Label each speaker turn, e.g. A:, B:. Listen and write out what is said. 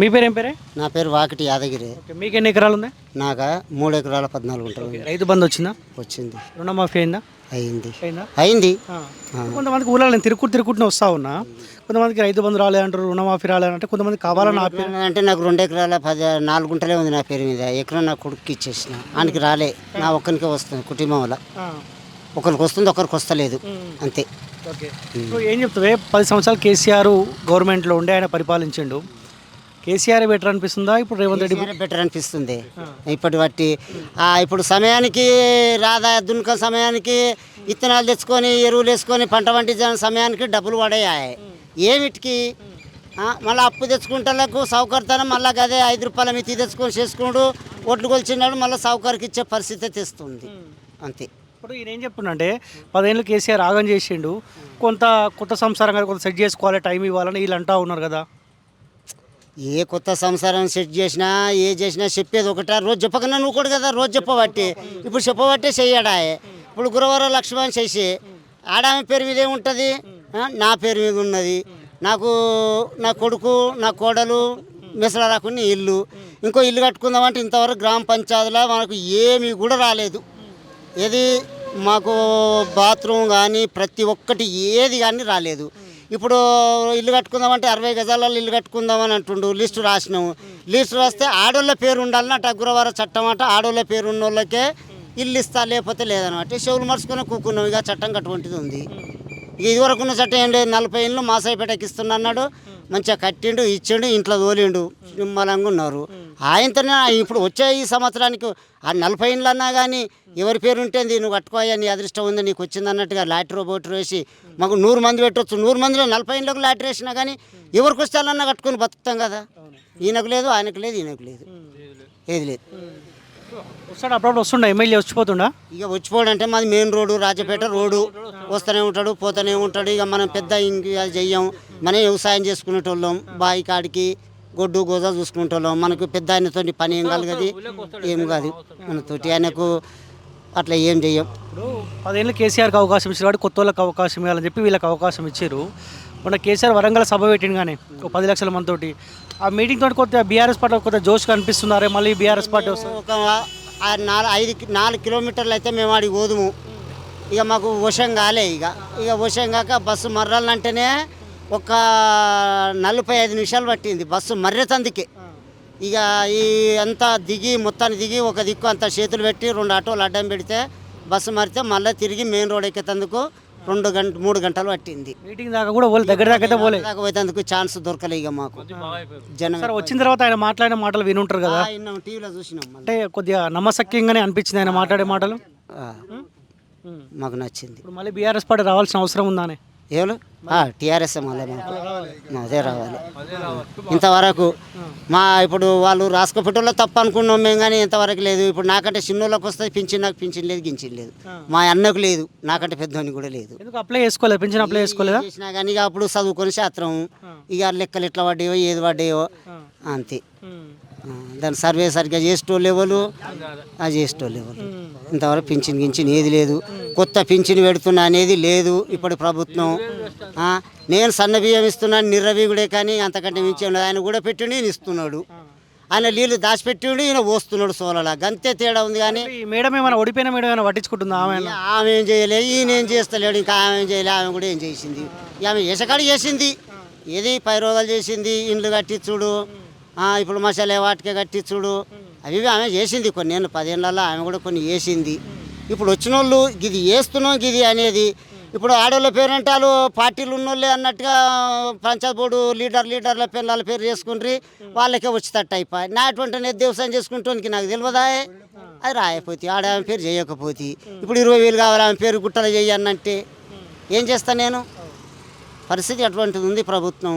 A: మీ పేరు ఏం పేరే?
B: నా పేరు వాకిటి యాదగిరి.
A: మీకు ఎన్ని ఎకరాలు ఉన్నాయి?
B: నాక మూడు ఎకరాల పద్నాలుగు ఉంటుంది
A: రైతు బంధు వచ్చిందా?
B: వచ్చింది.
A: రుణమాఫీ అయిందా?
B: అయింది.
A: అయిందా. కొంతమందికి ఊళ్ళో నేను తిరుక్కుంటూ వస్తా ఉన్నా. కొంతమందికి రైతు బంధు రాలేదంటారు రుణమాఫీ రాలేదంటే కొంతమంది కావాలని ఆపి
B: అంటే నాకు రెండు ఎకరాల పది నాలుగు గుంటలే ఉంది నా పేరు మీద. ఎకరం నా కొడుకు ఇచ్చేసిన. ఆయనకి రాలే. నా ఒక్కరికే వస్తుంది కుటుంబం వల్ల. ఒకరికి వస్తుంది ఒకరికి వస్తలేదు. అంతే.
A: ఏం చెప్తావే? పది సంవత్సరాలు కేసీఆర్ గవర్నమెంట్లో ఉండే ఆయన పరిపాలించిండు. కేసీఆర్ బెటర్ అనిపిస్తుందా? ఇప్పుడు రేవంత్ రెడ్డి
B: బెటర్ అనిపిస్తుంది. ఇప్పటి బట్టి ఇప్పుడు సమయానికి రాదా దున్నుక సమయానికి విత్తనాలు తెచ్చుకొని ఎరువులు వేసుకొని పంట పండించిన సమయానికి డబ్బులు పడేయాయి. ఏమిటికి మళ్ళీ అప్పు తెచ్చుకుంటాలకు సౌకర్యతనం మళ్ళీ అదే ఐదు రూపాయల మితి తెచ్చుకొని చేసుకున్నాడు ఒట్లు కొలిచినాడు మళ్ళీ సౌకర్యకి ఇచ్చే పరిస్థితి తెస్తుంది. అంతే.
A: ఇప్పుడు ఈయన ఏం చెప్తుండంటే పదేళ్ళు కేసీఆర్ ఆగం చేసిండు కొంత కొత్త సంసారం కొంత సెట్ చేసుకోవాలి టైం ఇవ్వాలని వీళ్ళు అంటా ఉన్నారు కదా.
B: ఏ కొత్త సంసారం సెట్ చేసినా ఏ చేసినా చెప్పేది ఒకటా. రోజు చెప్పకన్నా నువ్వు కూడా కదా రోజు చెప్పబట్టి. ఇప్పుడు చెప్పబట్టే చెయ్యడా ఇప్పుడు గురువారం లక్ష్మణ్ చేసి ఆడామె పేరు మీద ఏముంటుంది? నా పేరు మీద ఉన్నది. నాకు నా కొడుకు నా కోడలు మిసల రాకుని ఇల్లు. ఇంకో ఇల్లు కట్టుకుందామంటే ఇంతవరకు గ్రామ పంచాయతీలో మనకు ఏమీ కూడా రాలేదు. ఏది మాకు బాత్రూమ్ కానీ ప్రతి ఒక్కటి ఏది కానీ రాలేదు. ఇప్పుడు ఇల్లు కట్టుకుందామంటే అరవై గజాలలో ఇల్లు కట్టుకుందామని అంటుండు లిస్టు రాసినాము. లిస్టు రాస్తే ఆడోళ్ళ పేరు ఉండాలన్నట్టు అగ్రవార చట్టం అంట ఆడోళ్ళ పేరు ఉన్న వాళ్ళకే ఇల్లు ఇస్తా లేకపోతే లేదనమాట చెవులు మరుచుకొని కూకున్నాం ఇక చట్టం అటువంటిది ఉంది. ఇక ఇదివరకు ఉన్న చట్టం ఏం లేదు. నలభై ఇళ్ళు మాసాయిపేటకి ఇస్తున్నా అన్నాడు. మంచిగా కట్టిండు ఇచ్చిండు ఇంట్లో తోలిండు. నిమ్మలంగా ఉన్నారు. ఆయనతోనే ఇప్పుడు వచ్చే ఈ సంవత్సరానికి ఆ నలభై ఇండ్లు అన్నా కానీ ఎవరి పేరు ఉంటుంది? నువ్వు కట్టుకోయా నీ అదృష్టం ఉంది నీకు వచ్చింది అన్నట్టుగా లాటరీ బోటర్ వేసి మాకు నూరు మంది పెట్టవచ్చు నూరు మందిలో నలభై ఇండ్లకు లాటరీ వేసినా కానీ ఎవరికి వస్తే వాళ్ళన్నా కట్టుకొని బతుకుతాం కదా. ఈయనకు లేదు ఆయనకు లేదు ఈయనకు లేదు. ఏది లేదు.
A: వస్తాడు? అప్పుడప్పుడు వస్తుండ? ఎమ్మెల్యే వచ్చిపోతుండా?
B: ఇక వచ్చిపోవడం అంటే మాది మెయిన్ రోడ్డు రాజపేట రోడ్డు. వస్తూనే ఉంటాడు పోతూనే ఉంటాడు. ఇక మనం పెద్ద ఇంక చెయ్యం. మనం వ్యవసాయం చేసుకునేటోళ్ళం బావి కాడికి గొడ్డు గోజా చూసుకునేటోళ్ళం. మనకు పెద్ద ఆయనతో పని ఏం కలగది ఏం కాదు. మనతోటి ఆయనకు అట్లా ఏం చెయ్యం.
A: ఇప్పుడు పదేళ్ళు కేసీఆర్కి అవకాశం ఇచ్చారు కాబట్టి కొత్త వాళ్ళకి అవకాశం ఇవ్వాలని చెప్పి వీళ్ళకి అవకాశం ఇచ్చారు. మన కేసీఆర్ వరంగల్ సభ పెట్టిండు కానీ ఒక పది లక్షల మంది ఆ మీటింగ్ తోటి కొద్దిగా బీఆర్ఎస్ పార్టీ కొద్దిగా జోష్ కనిపిస్తున్నారే మళ్ళీ బీఆర్ఎస్ పార్టీ వస్తుంది
B: ఒక నాలుగు ఐదు కి- నాలుగు కిలోమీటర్లు అయితే మేము ఆడికి పోదుము. ఇక మాకు వశం కాలే ఇక. ఇక వశం కాక బస్సు మర్రాలంటేనే ఒక నలభై ఐదు నిమిషాలు పట్టింది బస్సు మర్రేతందుకే. ఇక ఈ అంతా దిగి మొత్తాన్ని దిగి ఒక దిక్కు అంతా చేతులు పెట్టి రెండు ఆటోలు అడ్డం పెడితే బస్సు మారితే మళ్ళీ తిరిగి మెయిన్ రోడ్ ఎక్కేతందుకు రెండు గంట మూడు గంటలు పట్టింది.
A: మీటింగ్ దాకా కూడా పోలే దగ్గర దాకా అయితే పోలే.
B: దాకా పోయేందుకు ఛాన్స్ దొరకలే ఇక మాకు. జనం
A: సరే వచ్చిన తర్వాత ఆయన మాట్లాడిన మాటలు వినుంటారు కదా.
B: విన్నాం టీవీలో చూసినాం
A: అంటే కొద్దిగా నమ్మసక్యంగానే అనిపించింది ఆయన మాట్లాడే మాటలు?
B: ఆ, మాకు నచ్చింది.
A: ఇప్పుడు మళ్ళీ బీఆర్ఎస్ పార్టీ రావాల్సిన అవసరం ఉందానే?
B: ఎవరు? టీఆర్ఎస్ మళ్ళీ మాకు. అదే రావాలి. ఇంతవరకు మా ఇప్పుడు వాళ్ళు రాసుకపోవటంలో తప్పు అనుకున్నాం మేము కానీ ఇంతవరకు లేదు. ఇప్పుడు నాకంటే చిన్నోళ్ళకి వస్తుంది పింఛన్ నాకు పింఛన్ లేదు గించిన లేదు. మా అన్నకు లేదు నాకంటే పెద్దోనికి కూడా లేదు.
A: ఎందుకు అప్లై చేసుకోలేదు? పెన్షన్ అప్లై చేసుకోలేదా?
B: చేసినా కానీ ఇక అప్పుడు చదువుకొని శాస్త్రం ఇక లెక్కలు ఎట్లా పడ్డాయో ఏది పడ్డాయో అంతే. దాని సర్వే సరిగ్గా చేసేటోళ్ళు ఎవరు? అది చేసేటోళ్ళు ఎవరు? ఇంతవరకు పింఛన్ గించిన ఏది లేదు. కొత్త పింఛన్ పెడుతున్నా అనేది లేదు ఇప్పుడు ప్రభుత్వం. నేను సన్న బియ్యం ఇస్తున్నాను నిర్రవీగుడే కానీ అంతకంటే మించి ఉండదు. ఆయన కూడా పెట్టిండు ఈయన ఇస్తున్నాడు. ఆయన నీళ్ళు దాచిపెట్టిండు ఈయన పోస్తున్నాడు సోలలా. గంతే తేడా ఉంది కానీ
A: మేడం ఏమైనా ఓడిపోయిన మేడం ఏమైనా పట్టించుకుంటుందా ఆమె
B: ఆమె ఏం చేయలేదు ఈయన ఏం చేస్తలేడు ఇంకా ఆమె ఏం చేయలేదు ఆమె కూడా ఏం చేసింది. ఆమె ఏసకాడు చేసింది. ఏది పై రోగాలు చేసింది ఇండ్లు కట్టించుడు ఇప్పుడు మసాలా వాటికే కట్టించుడు. అవి ఆమె చేసింది కొన్ని ఏళ్ళు పదేళ్ళల్లో ఆమె కూడా కొన్ని చేసింది. ఇప్పుడు వచ్చిన వాళ్ళు ఇది వేస్తున్నాం ఇది అనేది. ఇప్పుడు ఆడవాళ్ళ పేరు అంటే వాళ్ళు పార్టీలు ఉన్నోళ్ళే అన్నట్టుగా పంచాయత్ బోర్డు లీడర్ లీడర్ల పిల్లల పేరు చేసుకుని వాళ్ళకే వచ్చేటట్టు అయిపోయి. నా అటువంటి నేను చేసుకుంటానికి నాకు తెలియదా అది రాయపోతే ఆడ ఆమె పేరు చేయకపోతే. ఇప్పుడు ఇరవై వేలు కావాలి ఆమె పేరు గుట్టలు చేయన్నంటే ఏం చేస్తా నేను? పరిస్థితి అటువంటిది ఉంది ప్రభుత్వం.